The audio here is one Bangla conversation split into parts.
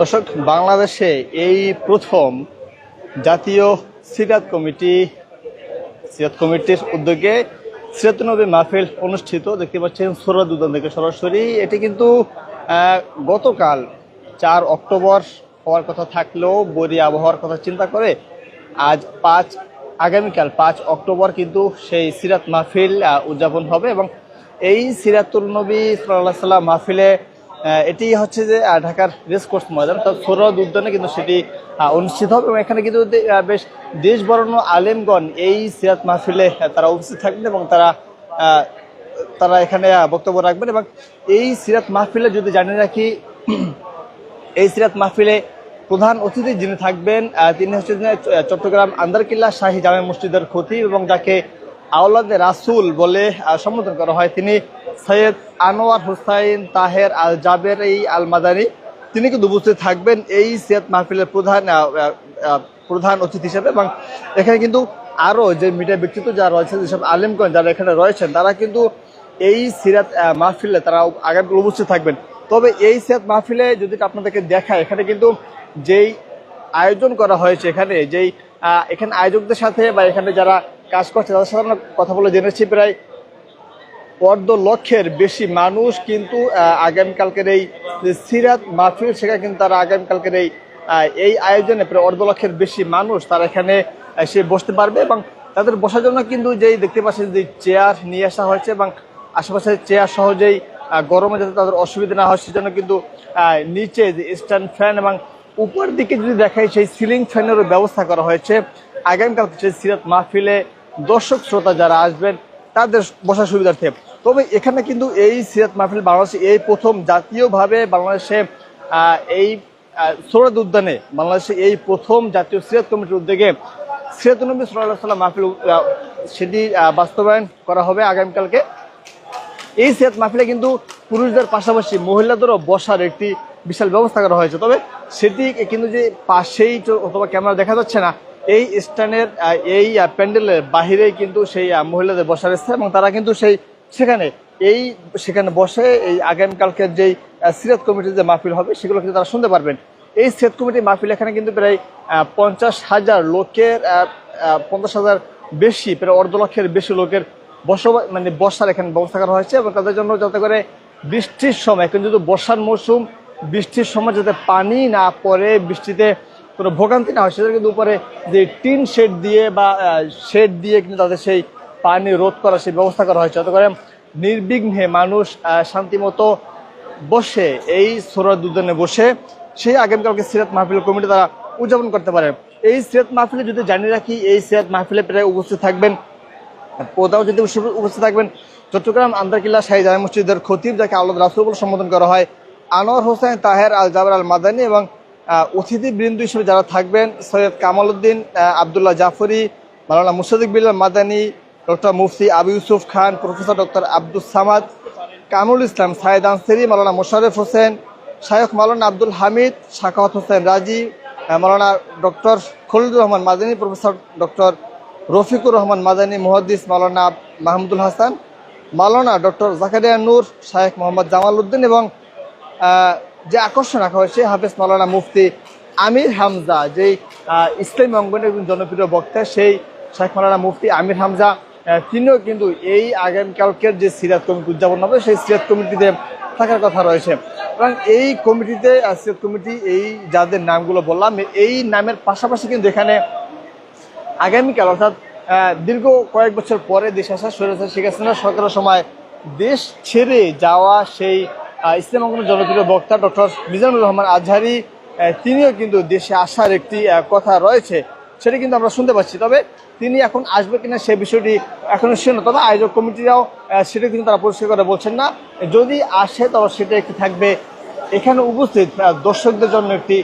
দর্শক, বাংলাদেশে এই প্রথম জাতীয় সিরাত কমিটি, সিরাত কমিটির উদ্যোগে সিরাত নবী মাহফিল অনুষ্ঠিত। দেখতে পাচ্ছেন সুরাত উদ্যান থেকে সরাসরি। এটি কিন্তু গতকাল চার অক্টোবর হওয়ার কথা থাকলেও, বরি আবহাওয়ার কথা চিন্তা করে আজ পাঁচ, আগামীকাল পাঁচ অক্টোবর কিন্তু সেই সিরাত মাহফিল উদযাপন হবে এবং এই সিরাতুল নবী সাল্লাহ সাল্লাম মাহফিলে এটি হচ্ছে যে ঢাকার রেসকোর্স ময়দান তো সৌরদ উদ্যানে কিন্তু সেটি অনুষ্ঠিত হবে এবং এখানে কিন্তু বেশ দেশ বরণ আলেমগণ এই সিরাত মাহফিলে তারা উপস্থিত থাকবেন এবং তারা তারা এখানে বক্তব্য রাখবেন এবং এই সিরাত মাহফিলে যদি জানিয়ে রাখি, এই সিরাত মাহফিলে প্রধান অতিথি যিনি থাকবেন তিনি হচ্ছেন চট্টগ্রাম আন্দারকিল্লা শাহী জামে মসজিদের খতিব এবং যাকে আওলাদে রাসুল বলে সম্বোধন করা হয়। তিনি সৈয়দ আনোয়ার হুসাইন তাহের আল জাবের এই আল মাদানী তিনি কিন্তু উপস্থিত থাকবেন এই সিরাত মাহফিলের প্রধান প্রধান অতিথি হিসেবে এবং এখানে কিন্তু আরও যে মিডিয়া ব্যক্তিত্ব যারা রয়েছেন যেসব আলেমগঞ্জ যারা এখানে রয়েছেন, তারা কিন্তু এই সিরাত মাহফিলে তারা আগামী উপস্থিত থাকবেন। তবে এই সিরাত মাহফিলে যদি আপনাদেরকে দেখায়, এখানে কিন্তু যেই আয়োজন করা হয়েছে, এখানে যেই এখানে আয়োজকদের সাথে বা এখানে যারা কাজ করছে, তাদের সাথে আমরা কথা বলে জেনেছি প্রায় অর্ধ লক্ষের বেশি মানুষ কিন্তু আগামীকালকের এই সিরাত মাহফিল, সেখানে কিন্তু তারা আগামীকালকের এই এই আয়োজনে প্রায় অর্ধ লক্ষের বেশি মানুষ তারা এখানে এসে বসতে পারবে এবং তাদের বসার জন্য কিন্তু যেই দেখতে পাচ্ছেন যে চেয়ার নিয়ে আসা হয়েছে এবং আশেপাশে চেয়ার সহজেই গরমে যাতে তাদের অসুবিধা না হয়, সেজন্য কিন্তু নিচে যে স্ট্যান্ড ফ্যান এবং উপর দিকে যদি দেখাই, সেই সিলিং ফ্যানেরও ব্যবস্থা করা হয়েছে। আগামীকাল সেই সিরাত মাহফিলে দর্শক শ্রোতা যারা আসবেন, তাদের বসার সুবিধার্থে। তবে এখানে কিন্তু এই সিরাত মাহফিল বাংলাদেশে এই প্রথম জাতীয়ভাবে বাংলাদেশে এই সৌরদ উদ্যানে বাংলাদেশে এই প্রথম জাতীয় সিরাত কমিটির উদ্যোগে সিরাত নবী সাল্লাহ সাল্লাম মাহফিল সেটি বাস্তবায়ন করা হবে আগামীকালকে। এই সেত মাহফিলে কিন্তু পুরুষদের পাশাপাশি মহিলাদেরও বসার একটি বিশাল ব্যবস্থা করা হয়েছে। তবে সেটি কিন্তু যে পাশেই অথবা ক্যামেরা দেখা যাচ্ছে না এই স্ট্যান্ডের এই প্যান্ডেলের বাহিরেই কিন্তু সেই মহিলাদের বসার স্থান এবং তারা কিন্তু সেই, সেখানে, এই, সেখানে বসে এই আগামীকালকের যেই সিরাত কমিটির যে মাহফিল হবে সেগুলো কিন্তু তারা শুনতে পারবেন। এই সেত কমিটির মাহফিল এখানে কিন্তু প্রায় পঞ্চাশ হাজার লোকের পঞ্চাশ হাজার বেশি, প্রায় অর্ধ লক্ষের বেশি লোকের বসবাস মানে বর্ষার এখানে ব্যবস্থা করা হয়েছে এবং তাদের জন্য যাতে করে বৃষ্টির সময় যেহেতু বর্ষার মৌসুম, বৃষ্টির সময় যাতে পানি না পড়ে, বৃষ্টিতে কোনো ভোগান্তি না হয় সেটা কিন্তু উপরে যে টিন শেড দিয়ে বা শেড দিয়ে কিন্তু তাদের সেই পানি রোধ করার সেই ব্যবস্থা করা হয়েছে। যাতে করে নির্বিঘ্নে মানুষ শান্তিমতো বসে, এই সোরাদ দুজনে বসে সেই আগামীকালকে সিরাত মাহফিল কমিটি তারা উদযাপন করতে পারে। এই সিরাত মাহফিলে যদি জানিয়ে রাখি, এই সিরাত মাহফিলে প্রায় উপস্থিত থাকবেন প্রধান যদি উপস্থিত থাকবেন, চট্টগ্রাম আন্দারকিল্লা শাহী জামে মসজিদের খতিব, যাকে আল্লাহ রাসুল সম্বোধন করা হয়, আনোয়ার হোসেন তাহের আল জাবার আল মাদানী এবং অতিথি বৃন্দ হিসেবে যারা থাকবেন, Syed Kamal Uddin Abdullah Jafri Maulana Musaddiq Billal Madani, doctor Mufti Abu Yusuf Khan, professor doctor Abdul Samad, Kamrul Islam Saeed Ansari Maulana Mosharef Hossain শায়ক মালানা Abdul Hamid, Shakhawat Hossain Razi Maulana doctor Khalidur Rahman Madani, professor doctor Rafiqur Rahman Madani, Muhaddis Maulana Mahmudul Hasan মালানা ডক্টর জাকারিয়া নূর শাহেখ মোহাম্মদ জামাল উদ্দিন এবং যে আকর্ষণ রাখা হয়েছে হাফেজ মালানা মুফতি আমির হামজা, যেই ইসলামী অঙ্গনের জনপ্রিয় বক্তা, সেই শেখ মালানা মুফতি আমির হামজা তিনিও কিন্তু এই আগামীকালকের যে সিরাত কমিটি উদযাপন হবে, সেই সিরাত কমিটিতে থাকার কথা রয়েছে। এবং এই কমিটিতে সিরাত কমিটি, এই যাদের নামগুলো বললাম, এই নামের পাশাপাশি কিন্তু এখানে আগামীকাল, অর্থাৎ দীর্ঘ কয়েক বছর পরে দেশ আসা সৈয়দ শেখ হাসিনা সরকারের সময় দেশ ছেড়ে যাওয়া সেই ইসলাম অঙ্গনের জনপ্রিয় বক্তা ডক্টর মিজানুর রহমান আজহারি তিনিও কিন্তু দেশে আসার একটি কথা রয়েছে, সেটা কিন্তু আমরা শুনতে পাচ্ছি। তবে তিনি এখন আসবে কিনা সে বিষয়টি এখনও শুনে তবে আয়োজক কমিটিরাও সেটা কিন্তু তারা পরিষ্কার করে বলছেন না। যদি আসে, তবে সেটা একটি থাকবে। এখানে উপস্থিত দর্শকদের জন্য একটি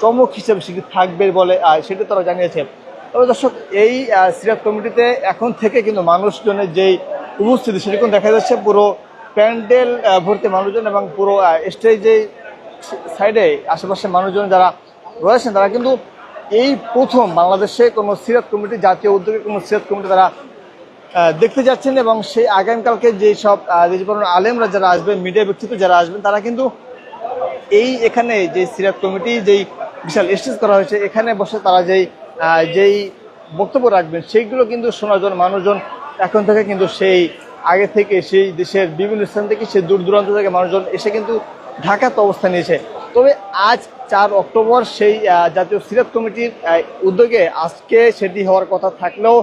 চমক হিসেবে সেটি থাকবে বলে সেটি তারা জানিয়েছে। তবে দর্শক, এই সিরাত কমিটিতে এখন থেকে কিন্তু মানুষজনের যেই উপস্থিতি, সেটি কিন্তু দেখা যাচ্ছে পুরো প্যান্ডেল ভর্তি মানুষজন এবং পুরো স্টেজে, সাইডে আশেপাশে মানুষজন যারা রয়েছেন, তারা কিন্তু এই প্রথম বাংলাদেশে কোনো সিরাত কমিটি, জাতীয় উদ্যোগে কোনো সিরাত কমিটি তারা দেখতে যাচ্ছেন এবং সেই আগামীকালকে যেই সব আলেমরা যারা আসবেন, মিডিয়া ব্যক্তিত্ব যারা আসবেন, তারা কিন্তু এই এখানে যে সিরাত কমিটি, যেই বিশাল স্টেজ করা হয়েছে, এখানে বসে তারা যেই যেই বক্তব্য রাখবেন, সেইগুলো কিন্তু শোনার জন্য মানুষজন এখন থেকে কিন্তু সেই আগে থেকে সেই দেশের বিভিন্ন স্থান থেকে সে দূর দূরান্ত থেকে মানুষজন এসে কিন্তু ঢাকাতে অবস্থান নিয়েছে। তবে আজ চার অক্টোবর সেই জাতীয় সিরাত কমিটির উদ্যোগে আজকে সেটি হওয়ার কথা থাকলেও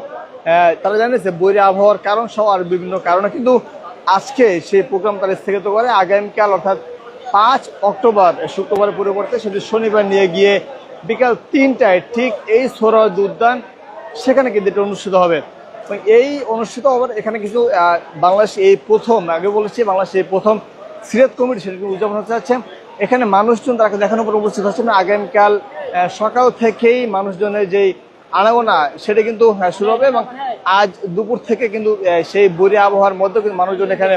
তারা জানিয়েছে বৈরী আবহাওয়ার কারণ সহ আর বিভিন্ন কারণে। কিন্তু আজকে সেই প্রোগ্রাম তারা স্থগিত করে, আগামীকাল অর্থাৎ পাঁচ অক্টোবর শুক্রবার পরিবর্তে সেটি শনিবার নিয়ে গিয়ে বিকাল তিনটায় ঠিক এই সোহরাওয়ার্দী উদ্যান, সেখানে কিন্তু এটা অনুষ্ঠিত হবে। এবং এই অনুষ্ঠিত হবার এখানে কিছু বাংলাদেশ এই প্রথম, আগে বলেছি বাংলাদেশ এই প্রথম সিরাত কমিটি সেটি উদযাপন হতে যাচ্ছে। এখানে মানুষজন তারা দেখানোর পর উপস্থিত হচ্ছেন আগামীকাল সকাল থেকেই মানুষজনের যেই আনাগোনা, সেটা কিন্তু শুরু হবে এবং আজ দুপুর থেকে কিন্তু সেই বরি আবহাওয়ার মধ্যে কিন্তু মানুষজন এখানে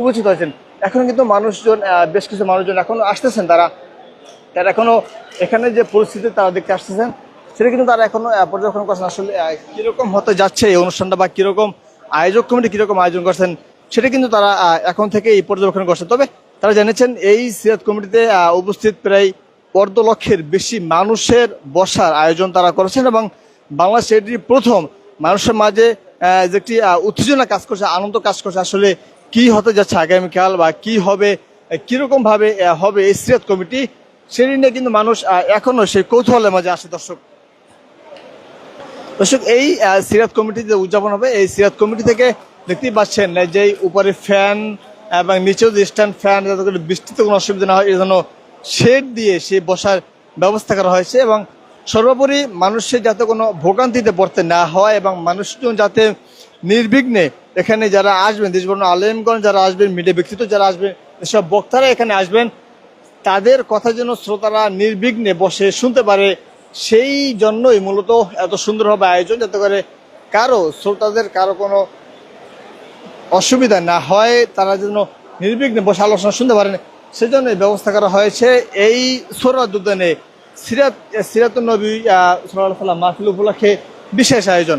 উপস্থিত হয়েছেন। এখন কিন্তু মানুষজন বেশ কিছু মানুষজন এখনও আসতেছেন। তারা তারা এখনও এখানে যে পরিস্থিতি, তারা দেখতে আসতেছেন। সেটা কিন্তু তারা এখনও পর্যবেক্ষণ করছেন আসলে কীরকম হতে যাচ্ছে এই অনুষ্ঠানটা বা কীরকম আয়োজক কমিটি কীরকম আয়োজন করছেন সেটা কিন্তু তারা এখন থেকে এই পর্যবেক্ষণ করছেন। তবে তারা জেনেছেন এই সিরাত কমিটিতে উপস্থিত প্রায় অর্ধ লক্ষের বেশি মানুষের বসার আয়োজন তারা করেছেন এবং বাংলাদেশ এটি প্রথম মানুষের মাঝে যে একটি উত্তেজনা কাজ করছে আনন্দ কাজ করছে আসলে কি হতে যাচ্ছে আগামীকাল বা কি হবে কীরকম ভাবে হবে এই সিরাত কমিটি সেটি নিয়ে কিন্তু মানুষ আহ, এখনও সেই কৌতূহলের মাঝে আসে দর্শক। দর্শক, এই সিরাত কমিটি যে উদযাপন হবে, এই সিরাত কমিটি থেকে দেখতেই পাচ্ছেন যে উপরে ফ্যান এবং নিচেও যে স্ট্যান্ড ফ্যান, যাতে করে বৃষ্টিতে কোনো অসুবিধা না হয়, এই জন্য শেড দিয়ে সে বসার ব্যবস্থা করা হয়েছে এবং সর্বোপরি মানুষের যাতে কোনো ভোগান্তিতে পড়তে না হয় এবং মানুষজন যাতে নির্বিঘ্নে এখানে যারা আসবেন, দেশবর্ণ আলেমগঞ্জ যারা আসবেন, মিডিয়া ব্যক্তিত্ব যারা আসবেন, এসব বক্তারা এখানে আসবেন, তাদের কথা যেন শ্রোতারা নির্বিঘ্নে বসে শুনতে পারে সেই জন্যই মূলত এত সুন্দরভাবে আয়োজন, যাতে করে কারও শ্রোতাদের কারও কোনো অসুবিধা না হয়, তারা যেন নির্বিঘ্নে বসে আলোচনা শুনতে পারেন। সেজন্য ব্যবস্থা করা হয়েছে এই সোরাদ উদ্যানে সিরাত সিরাতুল নবী সাল্লাহ মাহফিল উপলক্ষে বিশেষ আয়োজন।